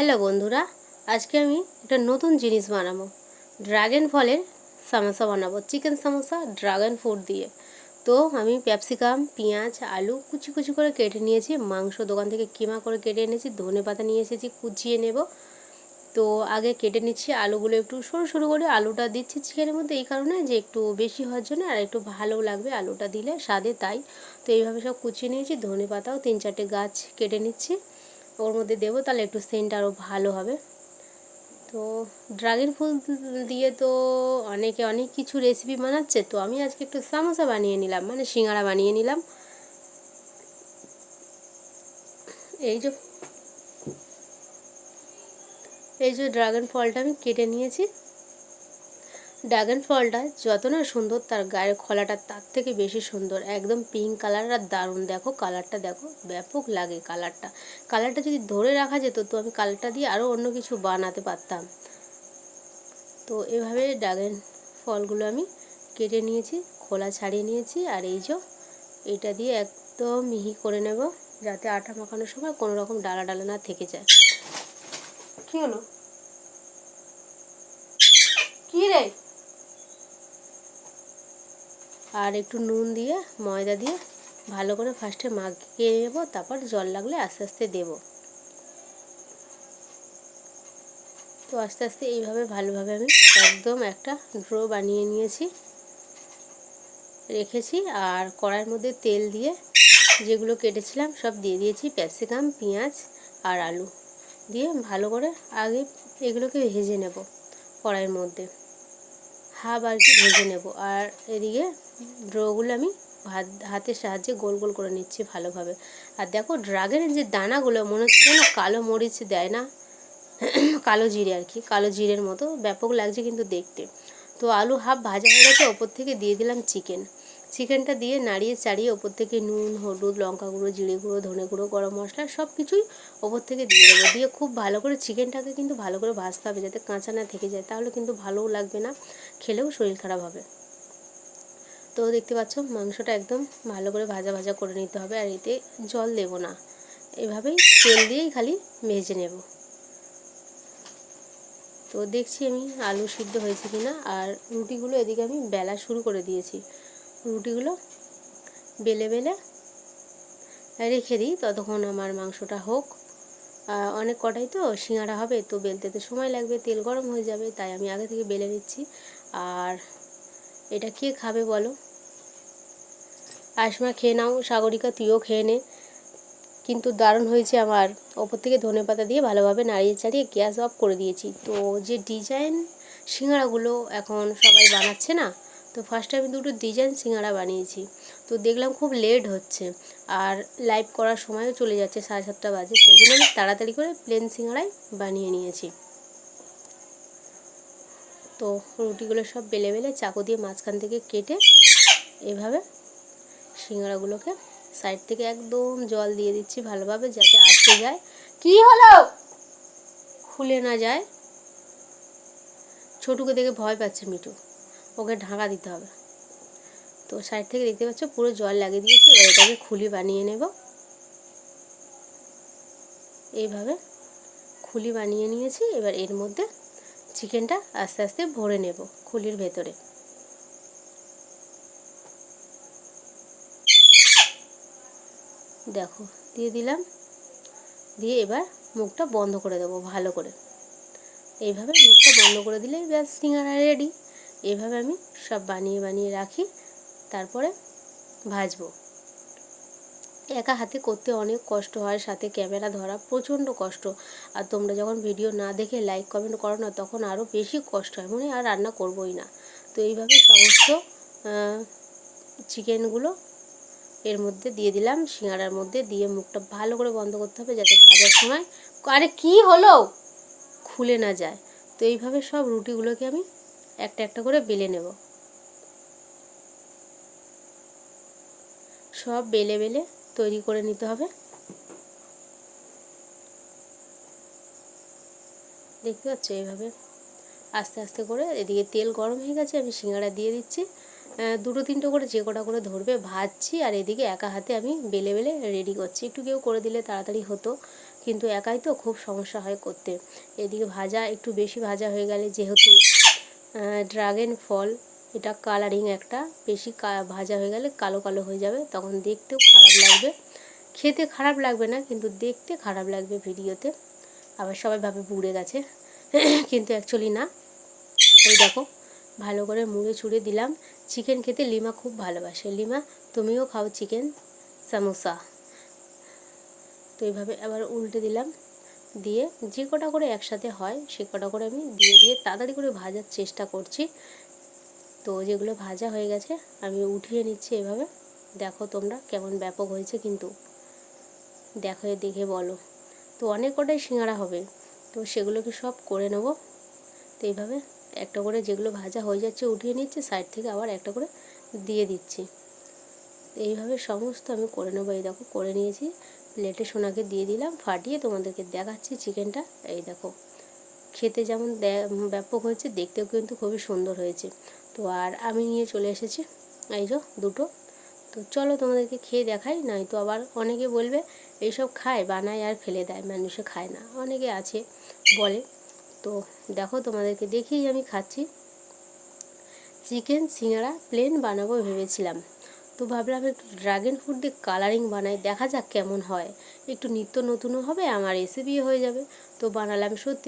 Hello বন্ধুরা, আজকে আমি একটা নতুন জিনিস বানাবো। ড্রাগন ফলের সামোসা বানাবো, চিকেন সামোসা, ড্রাগন ফ্রুট দিয়ে। তো আমি ক্যাপসিকাম, পেঁয়াজ, আলু কুচি কুচি করে কেটে নিয়েছি, মাংস দোকান থেকে কিমা করে কেটে এনেছি, ধনে পাতা নিয়ে এসেছি, কুচিয়ে নেব। তো আগে কেটে নিচ্ছি আলুগুলো একটু সরু সরু করে, আলুটা দিচ্ছি চিকেনের মধ্যে এই কারণে যে একটু বেশি হওয়ার জন্য আর একটু ভালো লাগবে আলুটা দিলে, স্বাদে তাই। তো এইভাবে সব কুচিয়ে নিয়েছি, ধনে পাতাও তিন চারটে গাছ কেটে নিচ্ছি। ওর মধ্যে দেবো, তাহলে একটু সেন্ট আরও ভালো হবে। তো ড্রাগন ফুল দিয়ে তো অনেকে অনেক কিছু রেসিপি বানাচ্ছে, তো আমি আজকে একটু সামোসা বানিয়ে নিলাম মানে সিঙ্গারা বানিয়ে নিলাম। এই যে এই যে ড্রাগন ফলটা আমি কেটে নিয়েছি। ড্রাগন ফলটা যত না সুন্দর, তার গায়ের খোলাটা তার থেকে বেশি সুন্দর। একদম পিঙ্ক কালার আর দারুণ। দেখো কালারটা দেখো, ব্যাপক লাগে কালারটা কালারটা যদি ধরে রাখা যেত, তো আমি কালারটা দিয়ে আরও অন্য কিছু বানাতে পারতাম। তো এভাবে ড্রাগন ফলগুলো আমি কেটে নিয়েছি, খোলা ছাড়িয়ে নিয়েছি, আর এই যে এটা দিয়ে একদম মিহি করে নেব, যাতে আটা মাখানোর সময় কোনো রকম ডালা ডালা না থেকে যায়। কি হলো? কি রে? আর একটু নুন দিয়ে, ময়দা দিয়ে ভালো করে ফার্স্টে মাখিয়ে নেব, তারপর জল লাগলে আস্তে আস্তে দেব। তো আস্তে আস্তে এইভাবে ভালোভাবে আমি একদম একটা ড্রো বানিয়ে নিয়েছি। রেখেছি আর কড়াইয়ের মধ্যে তেল দিয়ে যেগুলো কেটেছিলাম সব দিয়ে দিয়েছি, ক্যাপসিকাম, পেঁয়াজ আর আলু দিয়ে ভালো করে আগে এগুলোকে ভেজে নেব কড়াইয়ের মধ্যে। হাফ আর কি ভেজে নেব। আর এদিকে ড্রগুলো আমি হাত হাতের সাহায্যে গোল গোল করে নিচ্ছি ভালোভাবে। আর দেখো ড্রাগনের যে দানাগুলো, মনে হচ্ছে যেন কালো মরিচ দেয় না? কালো জিরে আর কি, কালো জিরের মতো। ব্যাপক লাগছে কিন্তু দেখতে। তো আলু হাফ ভাজা হয়ে গেছে, ওপর থেকে দিয়ে দিলাম চিকেন চিকেনটা দিয়ে নাড়িয়ে চাড়িয়ে ওপর থেকে নুন, হলুদ, লঙ্কা গুঁড়ো, জিরে গুঁড়ো, ধনে গুঁড়ো, গরম মশলা সব কিছুই ওপর থেকে দিয়ে দেবো। দিয়ে খুব ভালো করে চিকেনটাকে কিন্তু ভালো করে ভাজতে হবে যাতে কাঁচা না থেকে যায়, তাহলে কিন্তু ভালোও লাগবে না, খেলেও শরীর খারাপ হবে। তো দেখতে পাচ্ছ, মাংসটা একদম ভালো করে ভাজা ভাজা করে নিতে হবে আর এতে জল দেব না। এভাবেই তেল দিয়েই খালি ভেজে নেব। তো দেখছি আমি আলু সিদ্ধ হয়েছে কিনা, আর রুটিগুলো এদিকে আমি বেলা শুরু করে দিয়েছি। রুটিগুলো বেলে বেলে রেখে দিই। ততক্ষণ আমার মাংসটা হোক। অনেক কটাই তো সিঙ্গারা হবে, তো বেলতে তো সময় লাগবে, তেল গরম হয়ে যাবে, তাই আমি আগে থেকে বেলে নিচ্ছি। আর এটা কে খাবে বলো? আসমা খেয়ে নাও, সাগরিকা তুইও খেয়ে নে। কিন্তু দারুণ হয়েছে আমার ওপর থেকে ধনে পাতা দিয়ে ভালোভাবে নাড়িয়ে চাড়িয়ে গ্যাস অফ করে দিয়েছি। তো যে ডিজাইন সিঙ্গারাগুলো এখন সবাই বানাচ্ছে না তো ফার্স্টে আমি দুটো ডিজাইন সিঙ্গারা বানিয়েছি। তো দেখলাম খুব লেট হচ্ছে। আর লাইভ করার সময়ও চলে যাচ্ছে সাড়ে সাতটা বাজে। সেই জন্য আমি তাড়াতাড়ি করে প্লেন সিঙ্গারাই বানিয়ে নিয়েছি। তো রুটিগুলো সব বেলে বেলে চাকু দিয়ে মাঝখান থেকে কেটে এভাবে সিঙ্গারাগুলোকে সাইড থেকে একদম জল দিয়ে দিচ্ছি ভালোভাবে যাতে আটকে যায়। কি হলো? খুলে না যায়। ছোটুকে দেখে ভয় পাচ্ছে মিঠু। ওকে ঢাকা দিতে হবে। তো সাইড থেকে দেখতে পাচ্ছ পুরো জল লাগিয়ে দিয়েছি, এবার খুলি বানিয়ে নেব। এইভাবে খুলি বানিয়ে নিয়েছি, এবার এর মধ্যে চিকেনটা আস্তে আস্তে ভরে নেব খুলির ভেতরে। দেখো, দিয়ে দিলাম, দিয়ে এবার মুখটা বন্ধ করে দেবো ভালো করে। এইভাবে মুখটা বন্ধ করে দিলেই ব্যাস, সিঙ্গারা রেডি। এইভাবে আমি সব বানিয়ে বানিয়ে রাখি, তারপরে ভাজবো। একা হাতে করতে অনেক কষ্ট হয়, সাথে ক্যামেরা ধরা প্রচণ্ড কষ্ট। আর তোমরা যখন ভিডিও না দেখে লাইক, কমেন্ট করো না, তখন আরও বেশি কষ্ট হয়। মনে আর রান্না করবোই না। তো এইভাবে সমস্ত চিকেনগুলো এর মধ্যে দিয়ে দিলাম। সিঙ্গারার মধ্যে দিয়ে মুখটা ভালো করে বন্ধ করতে হবে যাতে ভাজার সময়, আরে কি হলো? খুলে না যায়। তো এইভাবে সব রুটিগুলোকে আমি একটা একটা করে বেলে নেব। সব বেলে বেলে তৈরি করে নিতে হবে। দেখতে পাচ্ছ এইভাবে আস্তে আস্তে করে এদিকে তেল গরম হয়ে গেছে, আমি সিঙ্গারা দিয়ে দিচ্ছি। দুটো তিনটে করে যে কটা করে ধরবে ভাজছি আর এদিকে একা হাতে আমি বেলে বেলে রেডি করছি। একটু কেউ করে দিলে তাড়াতাড়ি হতো, কিন্তু একাই তো খুব সমস্যা হয় করতে। এদিকে ভাজা একটু বেশি ভাজা হয়ে গেলে যেহেতু ড্রাগন ফল এটা কালারিং একটা। বেশি ভাজা হয়ে গেলে কালো কালো হয়ে যাবে, তখন দেখতেও খারাপ লাগবে। খেতে খারাপ লাগবে না, কিন্তু দেখতে খারাপ লাগবে ভিডিওতে। আবার সবাই ভাবে পুড়ে গেছে, কিন্তু অ্যাকচুয়ালি না। এই দেখো, ভালো করে মুড়ে চুড়ে দিলাম। চিকেন খেতে লিমা খুব ভালোবাসে। লিমা, তুমিও খাও চিকেন সামোসা। তো এইভাবে আবার উল্টে দিলাম। দিয়ে যে কটা করে একসাথে হয়, সে কটা করে আমি দিয়ে দিয়ে তাড়াতাড়ি করে ভাজার চেষ্টা করছি। তো যেগুলো ভাজা হয়ে গেছে, আমি উঠিয়ে নিচ্ছি এভাবে। দেখো তোমরা কেমন ব্যাপক হয়েছে কিন্তু। দেখো দেখে বলো। তো অনেক কটাই সিঙ্গারা হবে। তো সেগুলোকে সব করে নেব। তো এইভাবে একটা করে যেগুলো ভাজা হয়ে যাচ্ছে উঠিয়ে নিচ্ছে, সাইড থেকে আবার একটা করে দিয়ে দিচ্ছি। এইভাবে সমস্ত আমি করে নেব। এই দেখো, করে নিয়েছি। প্লেটে সোনাকে দিয়ে দিলাম, ফাটিয়ে তোমাদেরকে দেখাচ্ছি চিকেনটা। এই দেখো, খেতে যেমন ব্যাপক হয়েছে, দেখতেও কিন্তু খুবই সুন্দর হয়েছে। তো আর আমি নিয়ে চলে এসেছি, এই যে দুটো। তো চলো তোমাদেরকে খেয়ে দেখাই নাই তো আবার অনেকে বলবে, এইসব খায়, বানায় আর ফেলে দেয়, মানুষে খায় না। অনেকে আছে, বলে। তো দেখো, তোমাদেরকে দেখেই আমি খাচ্ছি। চিকেন, সিঙ্গারা প্লেন বানাবো ভেবেছিলাম। তো ভাবলাম একটু ড্রাগন ফ্রুট দিয়ে কালারিং বানাই, দেখা যাক কেমন হয়। একটু নিত্য নতুনও হবে, আমার রেসিপিও হয়ে যাবে। তো বানালাম সত্যি